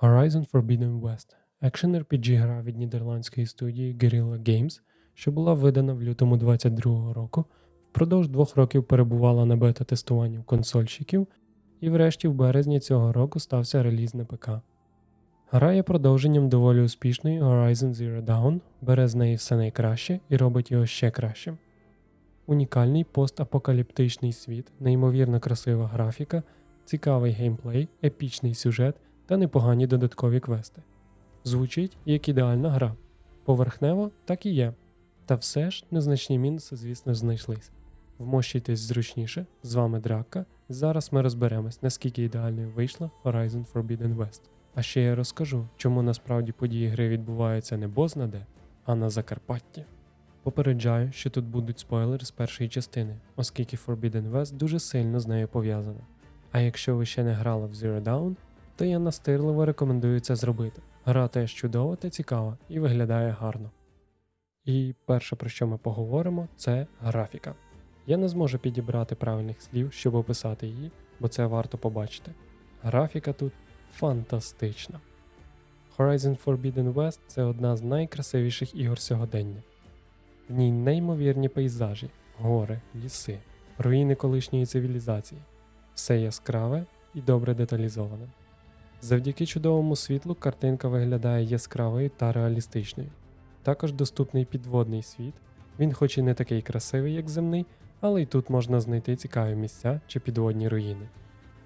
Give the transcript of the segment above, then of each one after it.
Horizon Forbidden West екшен RPG гра від нідерландської студії Guerrilla Games, що була видана в лютому 22 року, впродовж двох років перебувала на бета-тестуванні у консольщиків, і врешті в березні цього року стався реліз на ПК. Гра є продовженням доволі успішної Horizon Zero Dawn, бере з неї все найкраще і робить його ще кращим. Унікальний постапокаліптичний світ, неймовірно красива графіка, цікавий геймплей, епічний сюжет та непогані додаткові квести. Звучить як ідеальна гра. Поверхнево так і є. Та все ж незначні мінуси, звісно, знайшлись. Вмощуйтесь зручніше, з вами Драка. Зараз ми розберемось, наскільки ідеальною вийшла Horizon Forbidden West. А ще я розкажу, чому насправді події гри відбуваються не бознаде, а на Закарпатті. Попереджаю, що тут будуть спойлери з першої частини, оскільки Forbidden West дуже сильно з нею пов'язана. А якщо ви ще не грали в Zero Dawn, то я настирливо рекомендую це зробити. Гра теж чудова та цікава і виглядає гарно. І перше, про що ми поговоримо, це графіка. Я не зможу підібрати правильних слів, щоб описати її, бо це варто побачити. Графіка тут фантастична. Horizon Forbidden West це одна з найкрасивіших ігор сьогодення. В ній неймовірні пейзажі, гори, ліси, руїни колишньої цивілізації. Все яскраве і добре деталізоване. Завдяки чудовому світлу картинка виглядає яскравою та реалістичною. Також доступний підводний світ. Він, хоч і не такий красивий, як земний, але й тут можна знайти цікаві місця чи підводні руїни.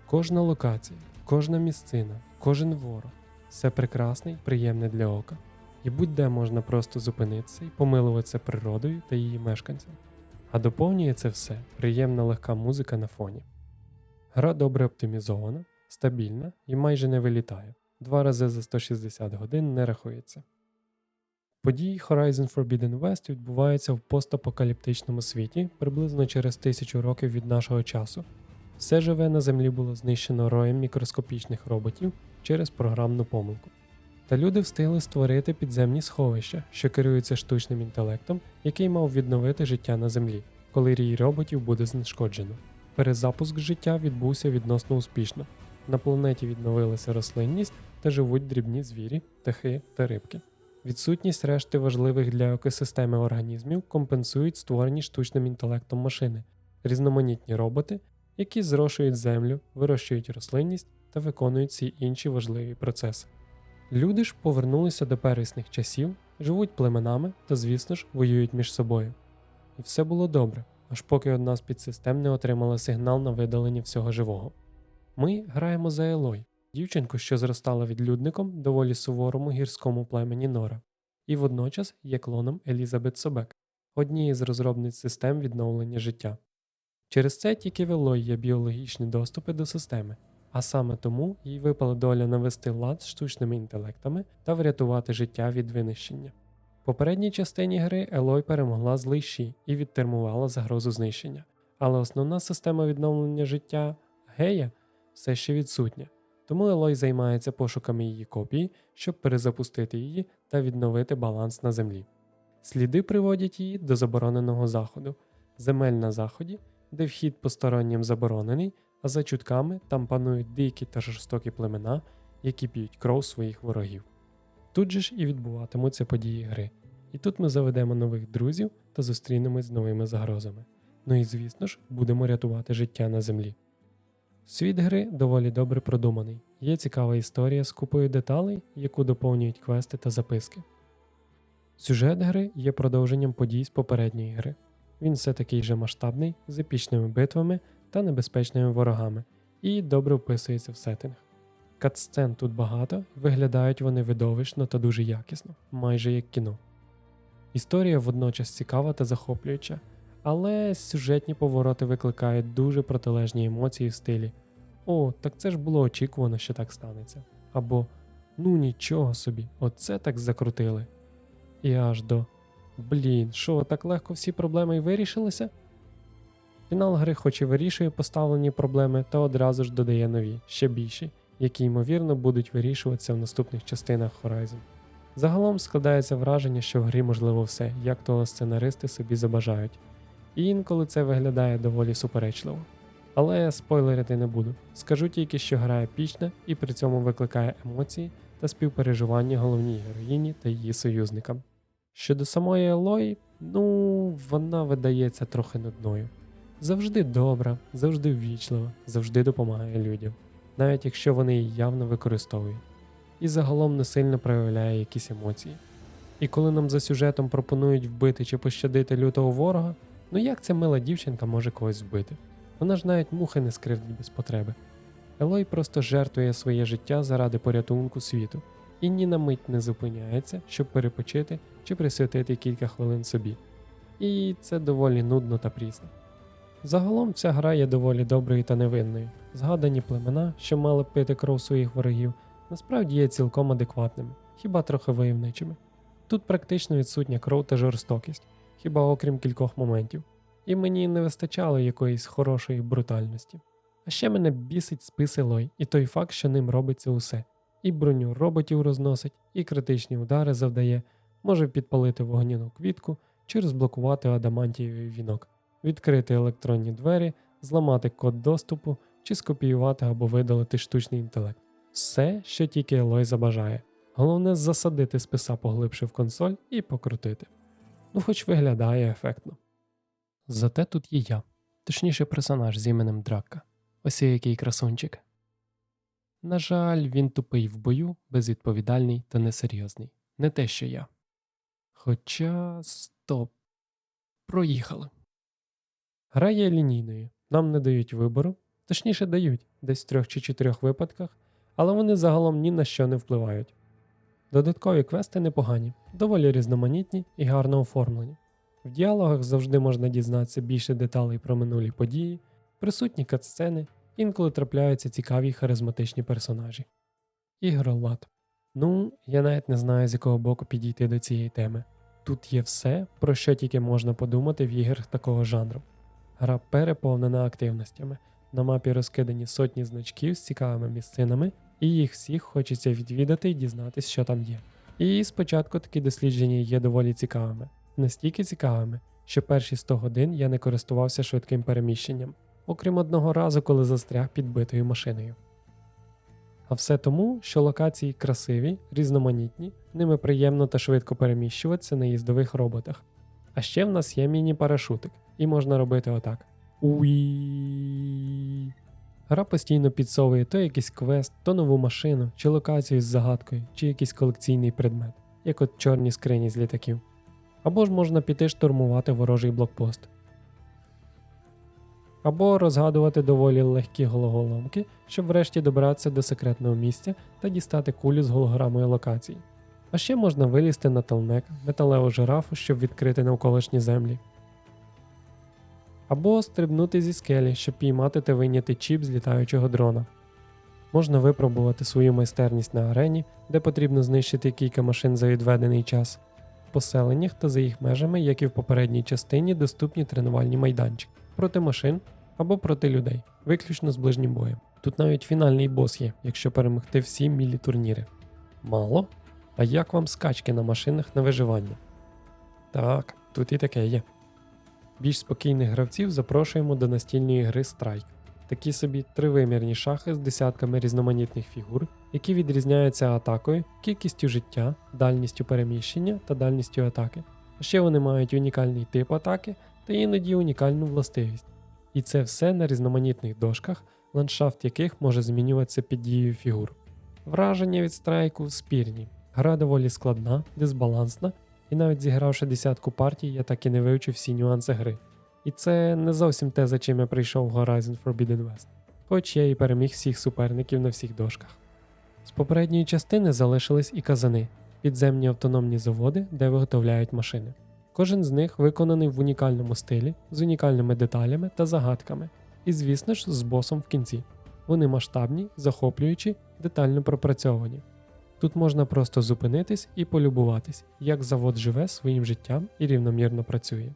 Кожна локація, кожна місцина, кожен ворог все прекрасне і приємне для ока. І будь-де можна просто зупинитися і помилуватися природою та її мешканцями. А доповнює це все приємна легка музика на фоні. Гра добре оптимізована, стабільна і майже не вилітає. Два рази за 160 годин не рахується. Події Horizon Forbidden West відбуваються в постапокаліптичному світі приблизно через тисячу років від нашого часу. Все живе на землі було знищено роєм мікроскопічних роботів через програмну помилку. Та люди встигли створити підземні сховища, що керуються штучним інтелектом, який мав відновити життя на землі, коли рій роботів буде знешкоджено. Перезапуск життя відбувся відносно успішно. На планеті відновилася рослинність та живуть дрібні звірі, птахи та рибки. Відсутність решти важливих для екосистеми організмів компенсують створені штучним інтелектом машини, різноманітні роботи, які зрошують землю, вирощують рослинність та виконують всі інші важливі процеси. Люди ж повернулися до первісних часів, живуть племенами та, звісно ж, воюють між собою. І все було добре, аж поки одна з підсистем не отримала сигнал на видалення всього живого. Ми граємо за Елой, дівчинку, що зростала відлюдником доволі суворому гірському племені Нора, і водночас є клоном Елізабет Собек, однієї з розробниць систем відновлення життя. Через це тільки в Елой є біологічні доступи до системи, а саме тому їй випала доля навести лад з штучними інтелектами та врятувати життя від винищення. В попередній частині гри Елой перемогла Ші і відтермувала загрозу знищення, але основна система відновлення життя Гея все ще відсутня, тому Елой займається пошуками її копії, щоб перезапустити її та відновити баланс на землі. Сліди приводять її до забороненого заходу, земель на заході, де вхід постороннім заборонений, а за чутками там панують дикі та жорстокі племена, які п'ють кров своїх ворогів. Тут же ж і відбуватимуться події гри. І тут ми заведемо нових друзів та зустрінемось з новими загрозами. Ну і звісно ж, будемо рятувати життя на землі. Світ гри доволі добре продуманий. Є цікава історія з купою деталей, яку доповнюють квести та записки. Сюжет гри є продовженням подій з попередньої гри. Він все такий же масштабний, з епічними битвами та небезпечними ворогами, і добре вписується в сеттинг. Катсцен тут багато, виглядають вони видовищно та дуже якісно, майже як кіно. Історія водночас цікава та захоплююча, але сюжетні повороти викликають дуже протилежні емоції в стилі О, так це ж було очікувано, що так станеться. Або Ну нічого собі, оце так закрутили. І аж до Блін, що, так легко всі проблеми й вирішилися? Фінал гри хоч і вирішує поставлені проблеми, та одразу ж додає нові, ще більші, які ймовірно будуть вирішуватися в наступних частинах Horizon. Загалом складається враження, що в грі можливо все, як того сценаристи собі забажають, і інколи це виглядає доволі суперечливо. Але спойлерити не буду. Скажу тільки, що гра епічна і при цьому викликає емоції та співпереживання головній героїні та її союзникам. Щодо самої Елої, ну вона видається трохи нудною. Завжди добра, завжди ввічлива, завжди допомагає людям, навіть якщо вони її явно використовують, і загалом не сильно проявляє якісь емоції. І коли нам за сюжетом пропонують вбити чи пощадити лютого ворога, ну як ця мила дівчинка може когось вбити? Вона ж навіть мухи не скривдить без потреби. Елой просто жертвує своє життя заради порятунку світу і ні на мить не зупиняється, щоб перепочити чи присвятити кілька хвилин собі. І це доволі нудно та прісно. Загалом ця гра є доволі доброю та невинною. Згадані племена, що мали пити кров своїх ворогів, насправді є цілком адекватними, хіба трохи войовничими. Тут практично відсутня кров та жорстокість, хіба окрім кількох моментів, і мені не вистачало якоїсь хорошої брутальності. А ще мене бісить спис Елой і той факт, що ним робиться усе. І броню роботів розносить, і критичні удари завдає, може підпалити вогняну квітку чи розблокувати адамантієвий вінок, відкрити електронні двері, зламати код доступу чи скопіювати або видалити штучний інтелект. Все, що тільки Елой забажає. Головне засадити списа поглибше в консоль і покрутити. Ну, хоч виглядає ефектно. Зате тут є я, точніше персонаж з іменем Драка. Ось який красунчик. На жаль, він тупий в бою, безвідповідальний та несерйозний. Не те, що я. Хоча стоп. Проїхали. Гра є лінійною, нам не дають вибору, точніше дають десь в трьох чи чотирьох випадках, але вони загалом ні на що не впливають. Додаткові квести непогані, доволі різноманітні і гарно оформлені. В діалогах завжди можна дізнатися більше деталей про минулі події, присутні катсцени, інколи трапляються цікаві харизматичні персонажі. Ігролад. Ну, я навіть не знаю, з якого боку підійти до цієї теми. Тут є все, про що тільки можна подумати в іграх такого жанру. Гра переповнена активностями. На мапі розкидані сотні значків з цікавими місцинами, і їх всіх хочеться відвідати і дізнатися, що там є. І спочатку такі дослідження є доволі цікавими, настільки цікавими, що перші 100 годин я не користувався швидким переміщенням, окрім одного разу, коли застряг під битою машиною. А все тому, що локації красиві, різноманітні, ними приємно та швидко переміщуватися на їздових роботах. А ще в нас є міні-парашутик, і можна робити отак. Уї. Гра постійно підсовує то якийсь квест, то нову машину, чи локацію з загадкою, чи якийсь колекційний предмет, як от чорні скрині з літаків. Або ж можна піти штурмувати ворожий блокпост. Або розгадувати доволі легкі головоломки, щоб врешті добратися до секретного місця та дістати кулю з голограмою локації. А ще можна вилізти на телнек, металеву жирафу, щоб відкрити навколишні землі. Або стрибнути зі скелі, щоб піймати та вийняти чіп з літаючого дрона. Можна випробувати свою майстерність на арені, де потрібно знищити кілька машин за відведений час. В поселеннях та за їх межами, як і в попередній частині, доступні тренувальні майданчики проти машин або проти людей, виключно з ближнім боєм. Тут навіть фінальний бос є, якщо перемогти всі мілі турніри. Мало? А як вам скачки на машинах на виживання? Так, тут і таке є. Більш спокійних гравців запрошуємо до настільної гри Strike. Такі собі тривимірні шахи з десятками різноманітних фігур, які відрізняються атакою, кількістю життя, дальністю переміщення та дальністю атаки. А ще вони мають унікальний тип атаки та іноді унікальну властивість. І це все на різноманітних дошках, ландшафт яких може змінюватися під дією фігур. Враження від страйку спірні. Гра доволі складна, дисбалансна, і навіть зігравши десятку партій, я так і не вивчив всі нюанси гри. І це не зовсім те, за чим я прийшов в Horizon Forbidden West, хоч я і переміг всіх суперників на всіх дошках. З попередньої частини залишились і казани, підземні автономні заводи, де виготовляють машини. Кожен з них виконаний в унікальному стилі, з унікальними деталями та загадками, і, звісно ж, з босом в кінці. Вони масштабні, захоплюючі, детально пропрацьовані. Тут можна просто зупинитись і полюбуватись, як завод живе своїм життям і рівномірно працює.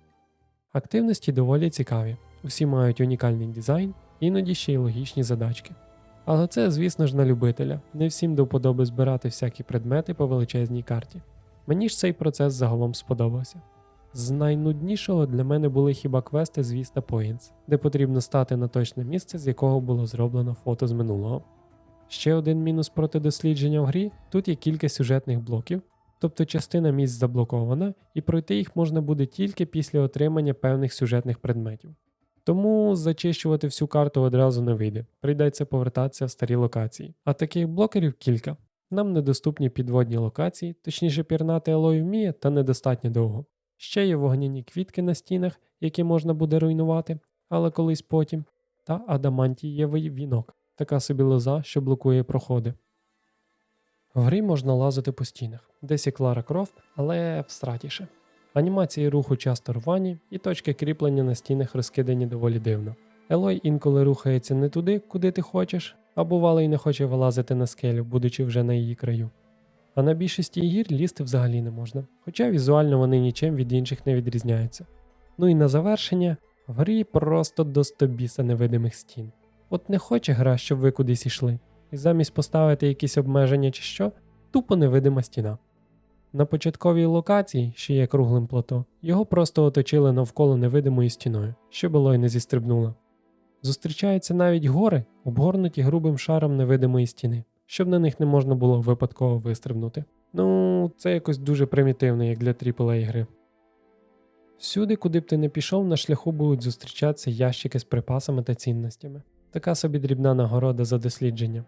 Активності доволі цікаві, усі мають унікальний дизайн, іноді ще й логічні задачки. Але це, звісно ж, на любителя, не всім до вподоби збирати всякі предмети по величезній карті. Мені ж цей процес загалом сподобався. З найнуднішого для мене були хіба квести з Vista Points, де потрібно стати на точне місце, з якого було зроблено фото з минулого. Ще один мінус проти дослідження в грі тут є кілька сюжетних блоків, тобто частина місць заблокована, і пройти їх можна буде тільки після отримання певних сюжетних предметів. Тому зачищувати всю карту одразу не вийде, прийдеться повертатися в старі локації. А таких блокерів кілька. Нам недоступні підводні локації, точніше пірнати Елой вміє, та недостатньо довго. Ще є вогняні квітки на стінах, які можна буде руйнувати, але колись потім, та адамантієвий вінок, така собі лоза, що блокує проходи. В грі можна лазити по стінах, десь і Клара Крофт, але встратіше. Анімації руху часто рвані, і точки кріплення на стінах розкидані доволі дивно. Елой інколи рухається не туди, куди ти хочеш, а бувало й не хоче вилазити на скелю, будучи вже на її краю. А на більшості гір лізти взагалі не можна, хоча візуально вони нічим від інших не відрізняються. Ну і на завершення, в грі просто до стобіса невидимих стін. От не хоче гра, щоб ви кудись йшли, і замість поставити якісь обмеження чи що, тупо невидима стіна. На початковій локації, що є круглим плато, його просто оточили навколо невидимою стіною, що було й не зістрибнуло. Зустрічаються навіть гори, обгорнуті грубим шаром невидимої стіни, щоб на них не можна було випадково вистрибнути. Ну, це якось дуже примітивно, як для AAA гри. Всюди, куди б ти не пішов, на шляху будуть зустрічатися ящики з припасами та цінностями. Така собі дрібна нагорода за дослідження.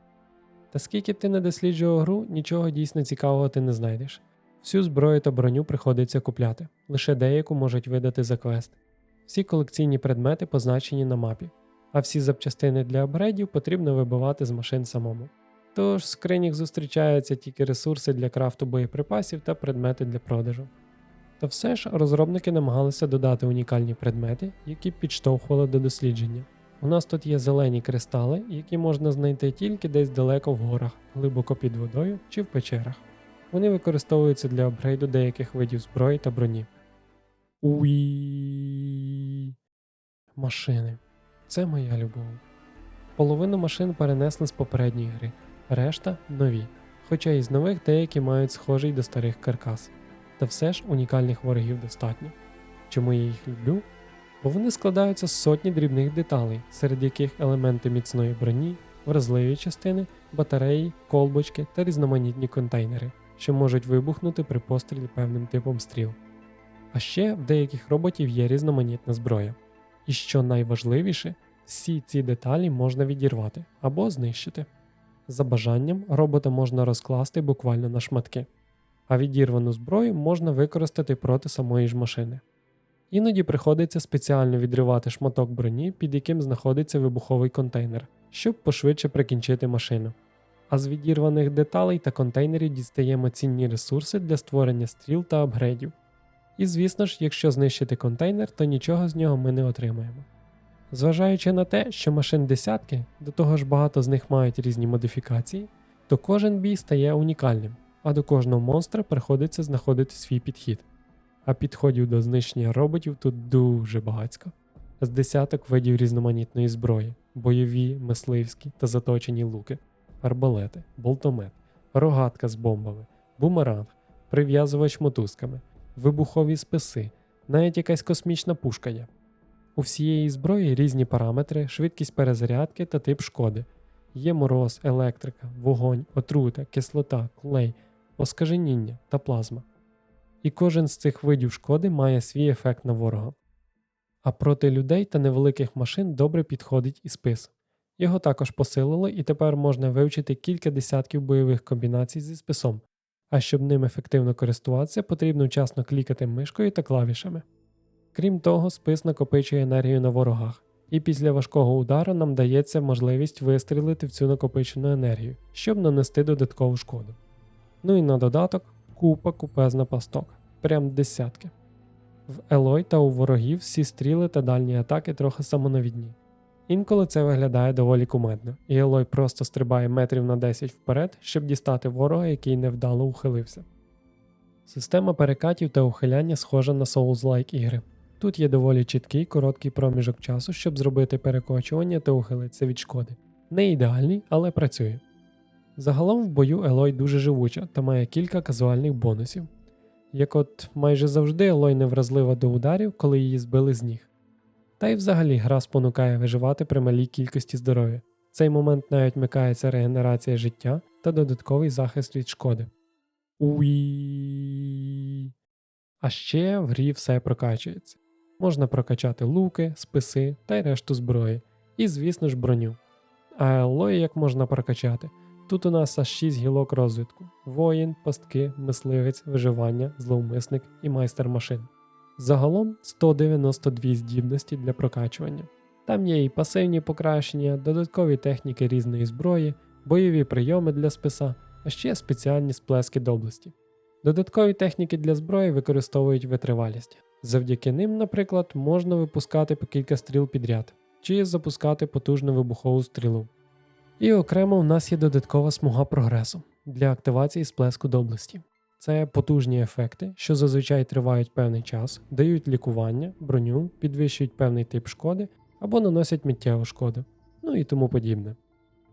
Та скільки б ти не досліджував гру, нічого дійсно цікавого ти не знайдеш. Всю зброю та броню приходиться купляти, лише деяку можуть видати за квест. Всі колекційні предмети позначені на мапі, а всі запчастини для апгрейдів потрібно вибивати з машин самому. Тож в скринях зустрічаються тільки ресурси для крафту боєприпасів та предмети для продажу. Та все ж розробники намагалися додати унікальні предмети, які підштовхували до дослідження. У нас тут є зелені кристали, які можна знайти тільки десь далеко в горах, глибоко під водою чи в печерах. Вони використовуються для апгрейду деяких видів зброї та броні. Уї. Машини. Це моя любов. Половину машин перенесли з попередньої гри, решта нові. Хоча із нових деякі мають схожий до старих каркас. Та все ж унікальних ворогів достатньо. Чому я їх люблю? Бо вони складаються з сотні дрібних деталей, серед яких елементи міцної броні, вразливі частини, батареї, колбочки та різноманітні контейнери, що можуть вибухнути при пострілі певним типом стріл. А ще в деяких роботів є різноманітна зброя. І що найважливіше, всі ці деталі можна відірвати або знищити. За бажанням робота можна розкласти буквально на шматки, а відірвану зброю можна використати проти самої ж машини. Іноді приходиться спеціально відривати шматок броні, під яким знаходиться вибуховий контейнер, щоб пошвидше прикінчити машину. А з відірваних деталей та контейнерів дістаємо цінні ресурси для створення стріл та апгрейдів. І звісно ж, якщо знищити контейнер, то нічого з нього ми не отримаємо. Зважаючи на те, що машин десятки, до того ж багато з них мають різні модифікації, то кожен бій стає унікальним, а до кожного монстра приходиться знаходити свій підхід. А підходів до знищення роботів тут дуже багатько. З десяток видів різноманітної зброї, бойові, мисливські та заточені луки, арбалети, болтомет, рогатка з бомбами, бумеранг, прив'язувач мотузками, вибухові списи, навіть якась космічна пушка є. У всієї зброї різні параметри, швидкість перезарядки та тип шкоди. Є мороз, електрика, вогонь, отрута, кислота, клей, оскаженіння та плазма. І кожен з цих видів шкоди має свій ефект на ворога. А проти людей та невеликих машин добре підходить і спис. Його також посилили, і тепер можна вивчити кілька десятків бойових комбінацій зі списом. А щоб ним ефективно користуватися, потрібно вчасно клікати мишкою та клавішами. Крім того, спис накопичує енергію на ворогах, і після важкого удару нам дається можливість вистрілити в цю накопичену енергію, щоб нанести додаткову шкоду. Ну і на додаток купа купезна пасток, прям десятки. В Елой та у ворогів всі стріли та дальні атаки трохи самонавідні. Інколи це виглядає доволі кумедно, і Елой просто стрибає метрів на 10 вперед, щоб дістати ворога, який невдало ухилився. Система перекатів та ухиляння схожа на Souls-like ігри. Тут є доволі чіткий короткий проміжок часу, щоб зробити перекочування та ухилитися від шкоди. Не ідеальний, але працює. Загалом в бою Елой дуже живуча та має кілька казуальних бонусів. як от майже завжди Елой невразлива до ударів, коли її збили з ніг. Та й взагалі гра спонукає виживати при малій кількості здоров'я. В цей момент навіть вмикається регенерація життя та додатковий захист від шкоди. Уї. А ще в грі все прокачується. Можна прокачати луки, списи та й решту зброї, і, звісно ж, броню. А Елої як можна прокачати? Тут у нас аж 6 гілок розвитку: воїн, пастки, мисливець, виживання, зловмисник і майстер машин. Загалом 192 здібності для прокачування. Там є і пасивні покращення, додаткові техніки різної зброї, бойові прийоми для списа, а ще спеціальні сплески доблесті. Додаткові техніки для зброї використовують витривалість. Завдяки ним, наприклад, можна випускати по кілька стріл підряд, чи запускати потужну вибухову стрілу. І окремо в нас є додаткова смуга прогресу для активації сплеску доблесті. Це потужні ефекти, що зазвичай тривають певний час, дають лікування, броню, підвищують певний тип шкоди або наносять миттєву шкоду, ну і тому подібне.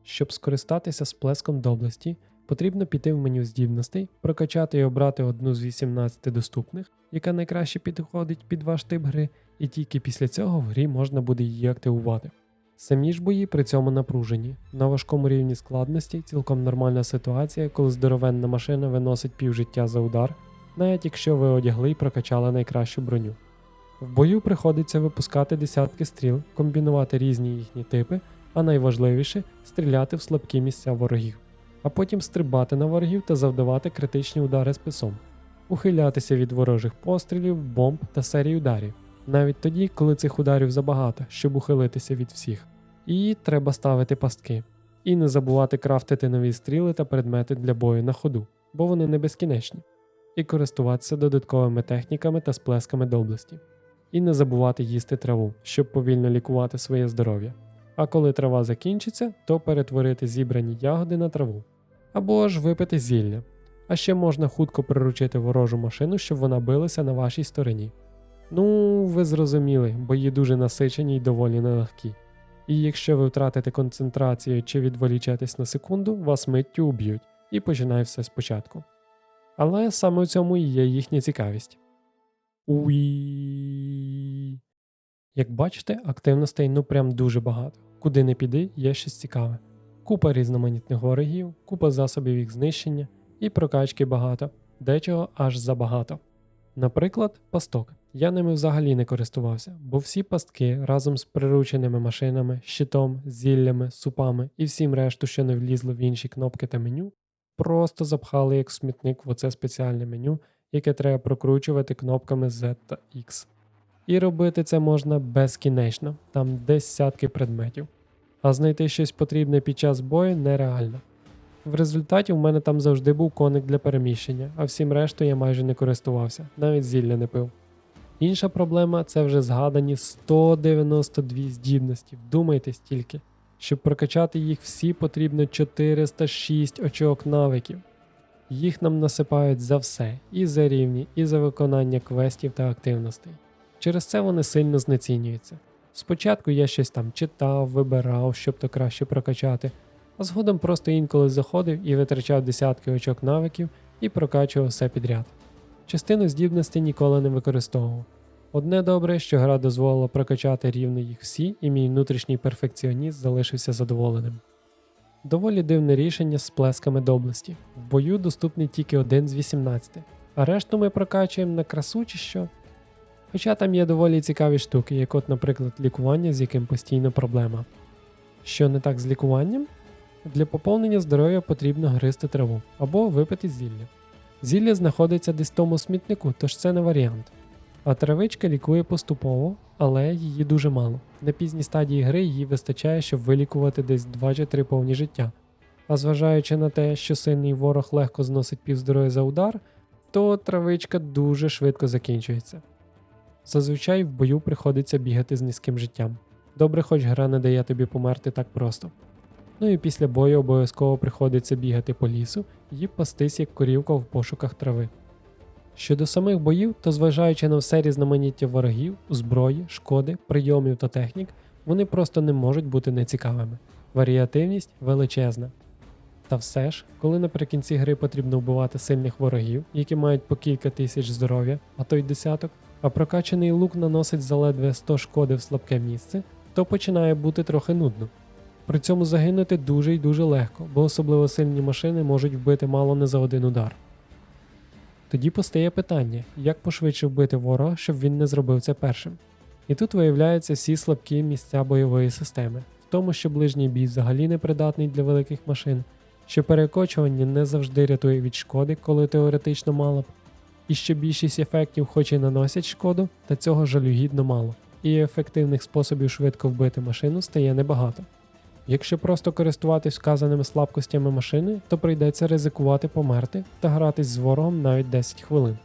Щоб скористатися сплеском доблесті, потрібно піти в меню здібностей, прокачати і обрати одну з 18 доступних, яка найкраще підходить під ваш тип гри, і тільки після цього в грі можна буде її активувати. Самі ж бої при цьому напружені. На важкому рівні складності цілком нормальна ситуація, коли здоровенна машина виносить півжиття за удар, навіть якщо ви одягли і прокачали найкращу броню. В бою приходиться випускати десятки стріл, комбінувати різні їхні типи, а найважливіше стріляти в слабкі місця ворогів, а потім стрибати на ворогів та завдавати критичні удари списом, ухилятися від ворожих пострілів, бомб та серій ударів навіть тоді, коли цих ударів забагато, щоб ухилитися від всіх. І треба ставити пастки. І не забувати крафтити нові стріли та предмети для бою на ходу, бо вони не безкінечні, і користуватися додатковими техніками та сплесками доблесті. І не забувати їсти траву, щоб повільно лікувати своє здоров'я. А коли трава закінчиться, то перетворити зібрані ягоди на траву. Або ж випити зілля. А ще можна хутко приручити ворожу машину, щоб вона билася на вашій стороні. Ну, ви зрозуміли, бої дуже насичені й доволі нелегкі. І якщо ви втратите концентрацію чи відволічетесь на секунду, вас миттю уб'ють і починає все спочатку. Але саме у цьому і є їхня цікавість. Уї. Як бачите, активностей ну прям дуже багато. Куди не піди, є щось цікаве. Купа різноманітних ворогів, купа засобів їх знищення, і прокачки багато, дечого аж забагато. Наприклад, пасток. Я ними взагалі не користувався, бо всі пастки разом з прирученими машинами, щитом, зіллями, супами і всім решту, що не влізло в інші кнопки та меню, просто запхали як смітник в оце спеціальне меню, яке треба прокручувати кнопками Z та X. І робити це можна безкінечно, там десятки предметів. А знайти щось потрібне під час бою нереально. В результаті в мене там завжди був коник для переміщення, а всім решту я майже не користувався, навіть зілля не пив. Інша проблема це вже згадані 192 здібності. Вдумайтесь тільки. Щоб прокачати їх всі, потрібно 406 очок навиків. Їх нам насипають за все, і за рівні, і за виконання квестів та активностей. Через це вони сильно знецінюються. Спочатку я щось там читав, вибирав, щоб то краще прокачати, а згодом просто інколи заходив і витрачав десятки очок навиків і прокачував все підряд. Частину здібностей ніколи не використовував. Одне добре, що гра дозволила прокачати рівно їх всі, і мій внутрішній перфекціоніст залишився задоволеним. Доволі дивне рішення з сплесками доблесті. В бою доступний тільки один з 18, а решту ми прокачуємо на красу чи що. Хоча там є доволі цікаві штуки, як от, наприклад, лікування, з яким постійно проблема. Що не так з лікуванням? Для поповнення здоров'я потрібно гризти траву або випити зілля. Зілля знаходиться десь в тому смітнику, тож це не варіант. А травичка лікує поступово, але її дуже мало. На пізній стадії гри її вистачає, щоб вилікувати десь 2 чи 3 повні життя. А зважаючи на те, що сильний ворог легко зносить півздоров'я за удар, то травичка дуже швидко закінчується. Зазвичай в бою приходиться бігати з низьким життям. Добре, хоч гра не дає тобі померти так просто. Ну і після бою обов'язково приходиться бігати по лісу і пастись як корівка в пошуках трави. Щодо самих боїв, то зважаючи на все різноманіття ворогів, зброї, шкоди, прийомів та технік, вони просто не можуть бути нецікавими. Варіативність величезна. Та все ж, коли наприкінці гри потрібно вбивати сильних ворогів, які мають по кілька тисяч здоров'я, а то й десяток, а прокачаний лук наносить заледве 100 шкоди в слабке місце, то починає бути трохи нудно. При цьому загинути дуже й дуже легко, бо особливо сильні машини можуть вбити мало не за один удар. Тоді постає питання, як пошвидше вбити ворога, щоб він не зробив це першим. І тут виявляються всі слабкі місця бойової системи, в тому, що ближній бій взагалі не придатний для великих машин, що перекочування не завжди рятує від шкоди, коли теоретично мало б, і що більшість ефектів хоч і наносять шкоду, та цього жалюгідно мало, і ефективних способів швидко вбити машину стає небагато. Якщо просто користуватись вказаними слабкостями машини, то прийдеться ризикувати померти та гратись з ворогом навіть 10 хвилин.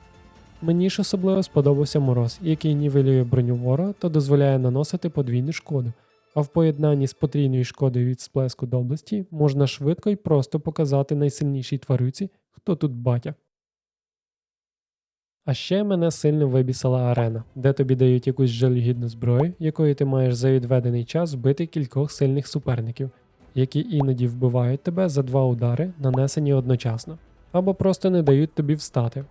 Мені ж особливо сподобався мороз, який нівелює броню ворога та дозволяє наносити подвійну шкоду, а в поєднанні з потрійною шкодою від сплеску доблесті можна швидко і просто показати найсильнішій тварюці, хто тут батя. А ще мене сильно вибісила арена, де тобі дають якусь жалюгідну зброю, якою ти маєш за відведений час вбити кількох сильних суперників, які іноді вбивають тебе за два удари, нанесені одночасно, або просто не дають тобі встати.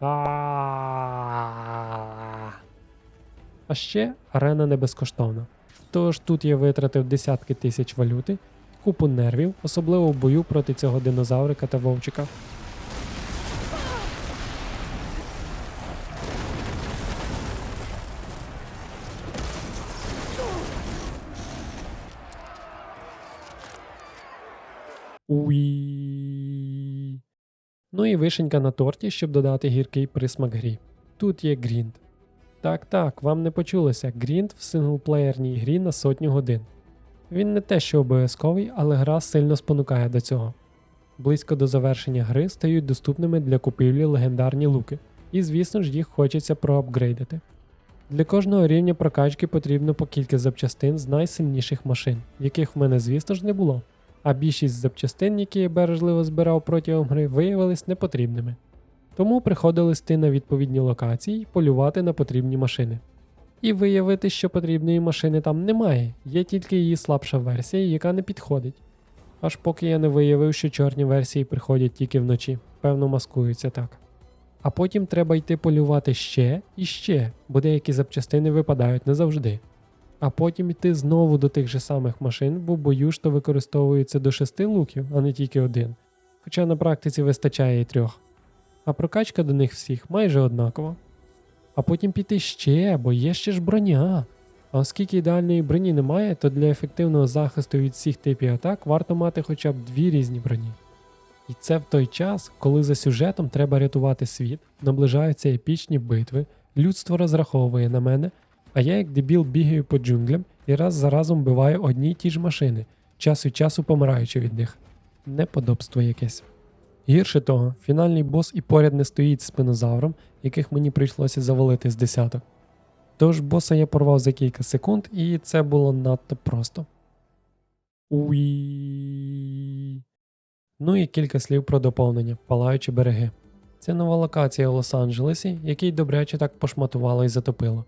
А ще арена не безкоштовна. Тож тут я витратив десятки тисяч валюти, купу нервів, особливо в бою проти цього динозаврика та вовчика. Уї. Ну і вишенька на торті, щоб додати гіркий присмак грі. Тут є грінд. Так, так, вам не почулося. Грінд в синглплеєрній грі на сотню годин. Він не те, що обов'язковий, але гра сильно спонукає до цього. Близько до завершення гри стають доступними для купівлі легендарні луки, і звісно ж їх хочеться проапгрейдити. Для кожного рівня прокачки потрібно по кілька запчастин з найсильніших машин, яких в мене, звісно ж, не було. А більшість запчастин, які я бережливо збирав протягом гри, виявились непотрібними. Тому приходилось йти на відповідні локації полювати на потрібні машини. І виявити, що потрібної машини там немає, є тільки її слабша версія, яка не підходить. Аж поки я не виявив, що чорні версії приходять тільки вночі, певно маскуються так. А потім треба йти полювати ще і ще, бо деякі запчастини випадають не завжди. А потім йти знову до тих же самих машин, бо бою то використовується до шести луків, а не тільки один. Хоча на практиці вистачає і трьох. А прокачка до них всіх майже однакова. А потім піти ще, бо є ще ж броня. А оскільки ідеальної броні немає, то для ефективного захисту від всіх типів атак варто мати хоча б дві різні броні. І це в той час, коли за сюжетом треба рятувати світ, наближаються епічні битви, людство розраховує на мене, а я як дебіл бігаю по джунглям і раз за разом биваю одні й ті ж машини, час від часу помираючи від них. Неподобство якесь. Гірше того, фінальний бос і поряд не стоїть з спинозавром, яких мені прийшлося завалити з десяток. Тож боса я порвав за кілька секунд, і це було надто просто. Уї. Ну і кілька слів про доповнення, палаючі береги. Це нова локація у Лос-Анджелесі, який добряче так пошматувало і затопило.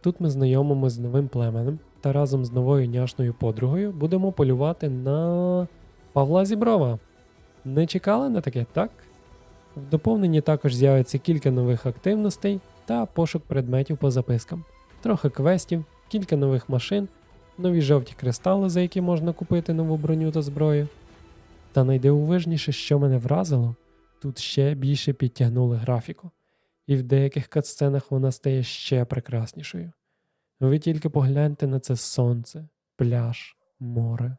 Тут ми знайомимо з новим племенем та разом з новою няшною подругою будемо полювати на Павла Зіброва. Не чекали на таке, так? В доповненні також з'явиться кілька нових активностей та пошук предметів по запискам, трохи квестів, кілька нових машин, нові жовті кристали, за які можна купити нову броню та зброю. Та найдивовижніше, що мене вразило, тут ще більше підтягнули графіку, і в деяких катсценах вона стає ще прекраснішою. Ви тільки погляньте на це сонце, пляж, море.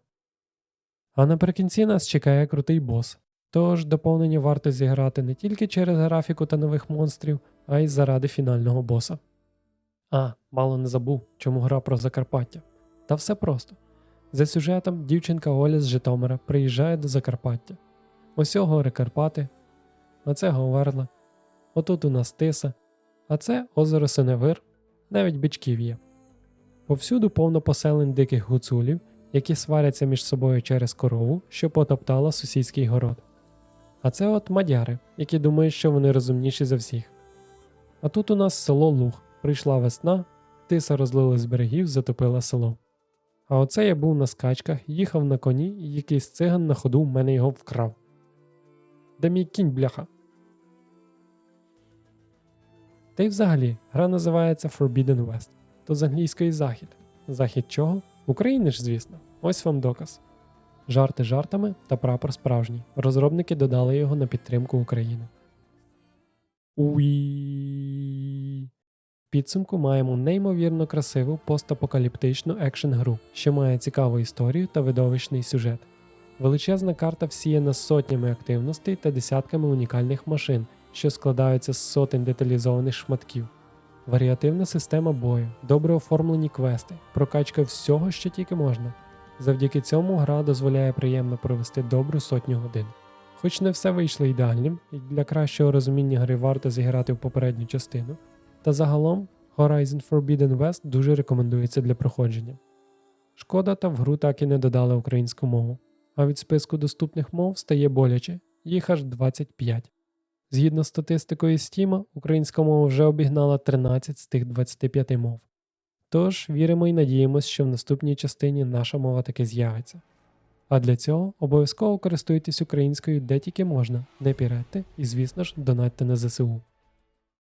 А наприкінці нас чекає крутий бос. Тож доповнення варто зіграти не тільки через графіку та нових монстрів, а й заради фінального боса. А, мало не забув, чому гра про Закарпаття. Та все просто. За сюжетом дівчинка Оля з Житомира приїжджає до Закарпаття. Ось гори Карпати, а це Говерла, отут у нас Тиса, а це озеро Синевир, навіть бичків є. Повсюду повно поселень диких гуцулів, які сваряться між собою через корову, що потоптала сусідський город. А це от мадяри, які думають, що вони розумніші за всіх. А тут у нас село Луг, прийшла весна, тиса розлили з берегів, затопила село. А оце я був на скачках, їхав на коні, і якийсь циган на ходу в мене його вкрав. Де мій кінь, бляха? Та й взагалі, гра називається Forbidden West, то з англійської захід. Захід чого? України ж, звісно. Ось вам доказ. Жарти жартами та прапор справжній. Розробники додали його на підтримку України. Уі. Підсумку маємо неймовірно красиву постапокаліптичну екшн гру, що має цікаву історію та видовищний сюжет. Величезна карта всіяна сотнями активностей та десятками унікальних машин, що складаються з сотень деталізованих шматків. Варіативна система бою, добре оформлені квести, прокачка всього, що тільки можна. Завдяки цьому гра дозволяє приємно провести добру сотню годин. Хоч не все вийшло ідеальним, і для кращого розуміння гри варто зіграти в попередню частину, та загалом Horizon Forbidden West дуже рекомендується для проходження. Шкода, та в гру так і не додали українську мову, а від списку доступних мов стає боляче, їх аж 25. Згідно з статистикою Steam, українська мова вже обігнала 13 з тих 25 мов. Тож віримо і надіємось, що в наступній частині наша мова таки з'явиться. А для цього обов'язково користуйтесь українською де тільки можна, не піретьте і, звісно ж, донатьте на ЗСУ.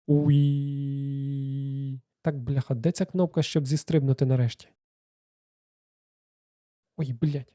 Уї. Так, бляха, де ця кнопка, щоб зістрибнути нарешті? Ой, блять.